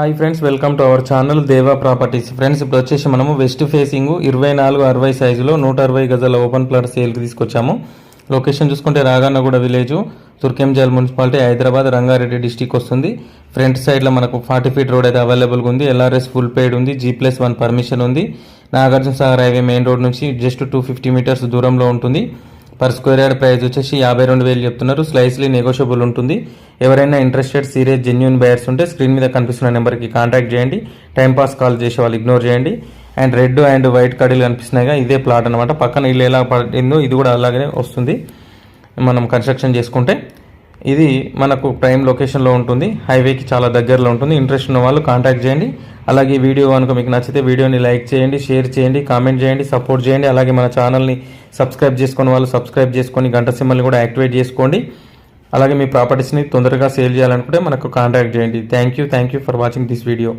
Hi friends welcome to our channel Deva properties. Friends ఇప్పుడు వచ్చేసి మనము వెస్ట్ ఫేసింగ్ ఇరవై నాలుగు అరవై సైజులో నూట అరవై గజాల ఓపెన్ ప్లాట్ సేల్కి తీసుకొచ్చాము. లొకేషన్ చూసుకుంటే Raganaguda village Turkayamjal municipality Hyderabad Rangareddy district వస్తుంది. ఫ్రంట్ సైడ్లో మనకు ఫార్టీ ఫీట్ రోడ్ అయితే అవైలబుల్గా ఉంది. ఎల్ఆర్ఎస్ ఫుల్ పెయిడ్ ఉంది జీ ప్లస్ వన్ పర్మిషన్ ఉంది. Nagarjuna Sagar highway main road నుంచి జస్ట్ టూ ఫిఫ్టీ మీటర్స్ దూరంలో ఉంటుంది. పర్ స్క్వేర్ యార్డ్ ప్రైస్ వచ్చేసి యాభై రెండు వేలు చెప్తున్నారు. స్లైస్లీ నెగోషియబుల్ ఉంటుంది. ఎవరైనా ఇంట్రెస్టెడ్ సీరియస్ జెన్యున్ బయర్స్ ఉంటే స్క్రీన్ మీద కనిపిస్తున్న నెంబర్కి కాంటాక్ట్ చేయండి. టైం పాస్ కాల్ చేసే వాళ్ళు ఇగ్నోర్ చేయండి. అండ్ రెడ్ అండ్ వైట్ కడీలు కనిపిస్తున్నాయిగా ఇదే ప్లాట్ అనమాట పక్కన ఇల్లు ఎలా పడిందో ఇది కూడా అలాగే వస్తుంది. మనం కన్స్ట్రక్షన్ చేసుకుంటే. ఇది మనకు ప్రైమ్ లొకేషన్లో ఉంటుంది. హైవేకి చాలా దగ్గరలో ఉంటుంది. ఇంట్రెస్ట్ ఉన్న వాళ్ళు కాంటాక్ట్ చేయండి. అలాగే వీడియో కనుక మీకు నచ్చితే వీడియోని లైక్ చేయండి షేర్ చేయండి కామెంట్ చేయండి సపోర్ట్ చేయండి. అలాగే మన ఛానల్ని సబ్స్క్రైబ్ చేసుకుని వాళ్ళు సబ్స్క్రైబ్ చేసుకొని గంట సింబల్ని కూడా యాక్టివేట్ చేసుకోండి. అలాగే మీ ప్రాపర్టీస్ని తొందరగా సేల్ చేయాలనుకుంటే మనకు కాంటాక్ట్ చేయండి. Thank you thank you for watching this video